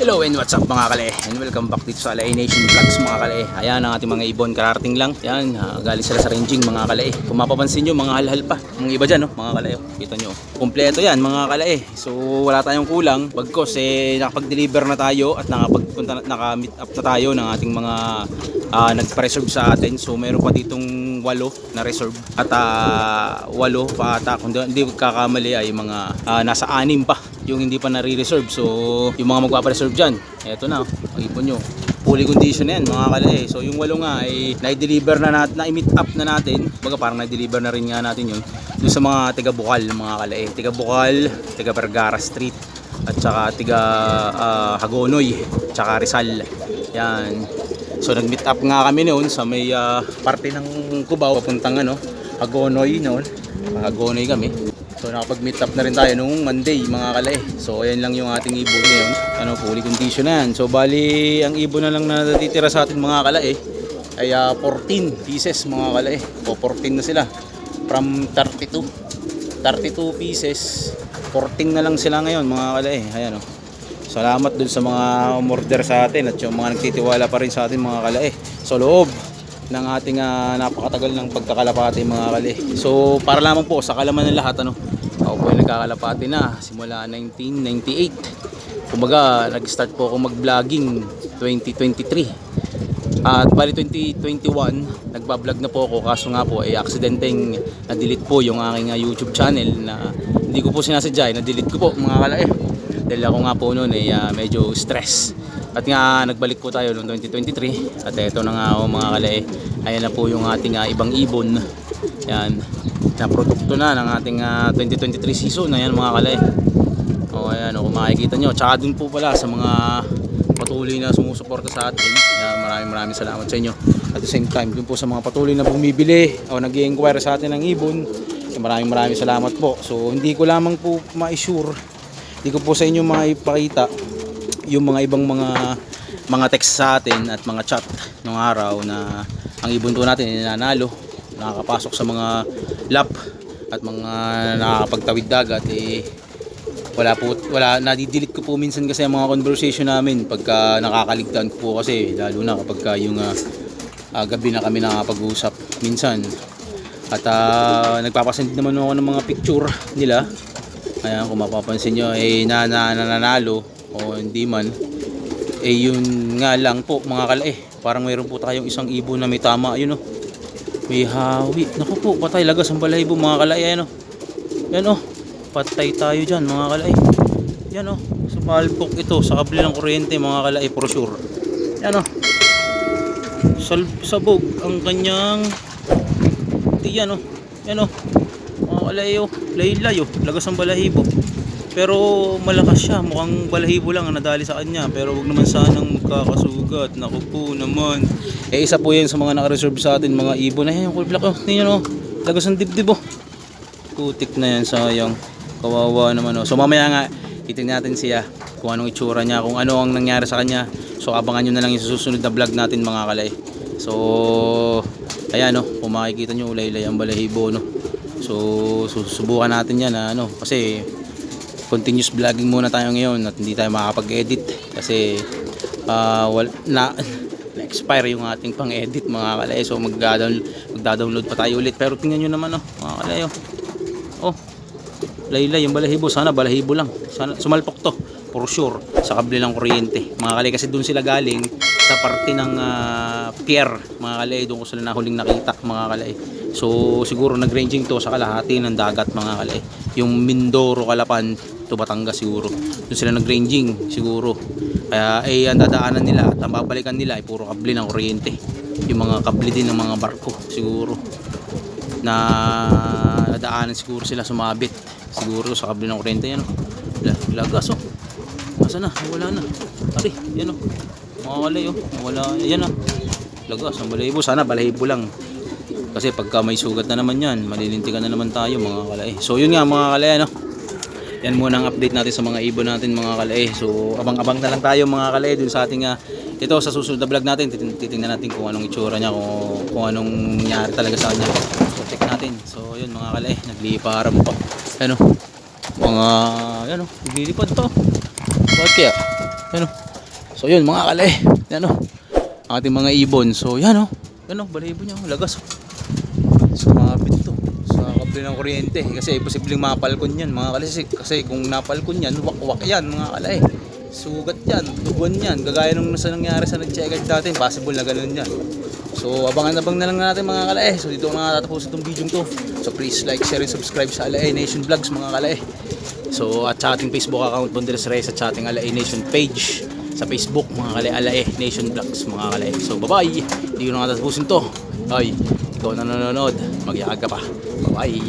Hello and what's up mga kale? And welcome back dito sa Alay Nation Vlogs mga kale. Ayan ang ating mga ibon kararating lang. Yan ah, galing sila sa ranging mga kale. Kung mapapansin nyo mga halhal pa. Mga iba dyan no mga kale oh. Kita nyo. Kompleto yan mga kale. So wala tayong kulang. Bagkos eh nakapag-deliver na tayo At nakapagpunta na, naka-meet up na tayo ng ating mga ah, nagpa-reserve sa atin. So meron pa ditong walo na reserve. At ah, walo pa ata. Kung di, hindi kakamali ay mga ah, nasa anim pa yung hindi pa nare-reserve. So, yung mga magpapa-reserve dyan, eto na, mag-ipon nyo. Fully condition yan, mga kalae. So, yung walo nga ay na-deliver na natin, na-meet up na natin. Baga parang na-deliver na rin nga natin yun. Doon sa mga tiga Bukal, mga kalae. Tiga Bukal, tiga Vergara Street, at saka tiga ah, Hagonoy, tsaka Rizal. Yan. So, nag-meet up nga kami noon sa may ah, parte ng Cubao, papuntang ano, Hagonoy noon. Hagonoy kami. So nakapag-meet up na rin tayo nung Monday mga kalay. So ayan lang yung ating ibon ngayon. Ano, fully condition na yan. So bali ang ibon na lang na natitira sa atin mga kalay ay ah, 14 pieces mga kalay. O 14 na sila. From 32. 32 pieces. 14 na lang sila ngayon mga kalay. Ayan o. Salamat dun sa mga umorder sa atin at yung mga nagtitiwala pa rin sa atin mga kalay. So loob ng ating ah, napakatagal ng pagkakalapati mga kali. So para lamang po sa kalaman ng lahat ano, ako po ay nagkakalapati na simula 1998. Kumbaga nag-start po ako mag-vlogging 2023. At bali 2021, nagbablog na po ako kaso nga po ay aksidenteng na-delete po yung aking ah, YouTube channel na hindi ko po sinasadya, na-delete ko po mga kalae. Dahil ako nga po noon ay ah, medyo stress. At nga nagbalik po tayo noong 2023 at eto na nga mga kalae. Ayan na po yung ating ah, ibang ibon. Yan. Na produkto na ng ating ah, 2023 season. Ayan mga kalae. O ayan o kung makikita nyo. Tsaka dun po pala sa mga patuloy na sumusuporta sa atin. Yan, maraming maraming salamat sa inyo. At the same time, dun po sa mga patuloy na bumibili o nag inquire sa atin ng ibon. Maraming maraming salamat po. So hindi ko lamang po ma-assure. Hindi ko po sa inyo maipakita yung mga ibang mga mga text sa atin at mga chat nung araw na ang ibon po natin ay nanalo nakakapasok sa mga lap at mga nakakapagtawid dagat eh wala po wala nadidelete ko po minsan kasi ang mga conversation namin pagka nakakaligtaan ko po kasi lalo na kapag ka yung ah, ah, gabi na kami nakapag-usap minsan. At uh, nagpapasend naman ako ng mga picture nila. Ayan kung mapapansin nyo eh na, na, nananalo o hindi man eh yun nga lang po mga kalae parang mayroon po tayong isang ibon na may tama yun oh may hawi naku po patay. Lagas ang balahibo mga kalae ayan oh. Yan oh. Patay tayo dyan mga kalae yan oh. Sumalpok ito sa kable ng kuryente mga kalae for sure. Yan Sal sabog ang kanyang yan oh. Yan oh. Mga kalae oh. Laylay oh. Lagas ang balahibo pero malakas siya. Mukhang balahibo lang ang nadali sa kanya. Pero wag naman sanang magkakasugat. Naku po naman. Eh isa po yan sa mga naka-reserve sa atin mga ibon. Yan yung kulplak oh tingnan oh. Lagas ang dibdib oh. Putik na yan. Sayang. Kawawa naman oh. So mamaya nga titingnan natin siya. Kung anong itsura niya. Kung ano ang nangyari sa kanya. So abangan nyo na lang yung susunod na vlog natin mga kalay. So ayan oh. Kung makikita nyo ulay-ulay ang balahibo no? So susubukan natin yan na ano? Kasi continuous vlogging muna tayo ngayon at hindi tayo makakapag-edit kasi wal, na na-expire yung ating pang-edit mga kalay so magda-download, magda-download pa tayo ulit. Pero tingnan nyo naman oh mga kalay oh, oh laylay yung balahibo. Sana balahibo lang. Sana sumalpok to. For sure. Sa kable ng kuryente. Mga kalay kasi doon sila galing sa parte ng ah, pier mga kalay doon ko sila nahuling nakita mga kalay. So siguro nagranging to sa kalahati ng dagat mga kalay. Yung Mindoro Kalapan to Batangas siguro. Doon sila nagranging siguro. Kaya ay ang dadaanan nila at ang babalikan nila ay puro kable ng kuryente yung mga kable din ng mga barko siguro. Na nadaanan siguro sila sumabit siguro sa kable ng kuryente yan oh. La- lagas oh. Asa na? Wala na. Ari yan oh mga kalay oh. Wala yan oh. Lagas ang balahibo sana balahibo lang. Kasi pagka may sugat na naman yan malilintikan na naman tayo mga kalay so yun nga mga kalay ano yan muna ang update natin sa mga ibon natin mga kalay so abang-abang na lang tayo mga kalay dun sa ating ah, ito sa susunod na vlog natin. Titin- titingnan natin kung anong itsura niya kung, kung anong nangyari talaga sa kanya. So check natin. So yun mga kalay nagliparan pa. Ano mga yan o naglilipad to bakit kaya? Yan o So yun mga kalay. Yan o. Ang ating mga ibon. So yan o. Yan o. Balahibo niya. o. Lagas o. So mga to. Sa kable ng kuryente. Kasi posibleng mapalkon yan mga kalay. Kasi, kung napalkon yan, wak-wak yan mga kalay. Sugat yan. Duguan yan. Gagaya nung nasa nangyari sa nag-check dati. Possible na ganun yan. So abangan-abang na lang natin mga kalay. So dito na tatapos itong video to. So please like, share, and subscribe sa Alae Nation Vlogs mga kalay. So at sa ating Facebook account Bonderes Reyes at sa ating Alae Nation page sa Facebook mga kalay Alae Nation Vlogs mga kalay. So bye bye. Hindi ko na nga tatapusin to. Ay, ikaw na nanonood. Magyakag ka pa. Bye bye.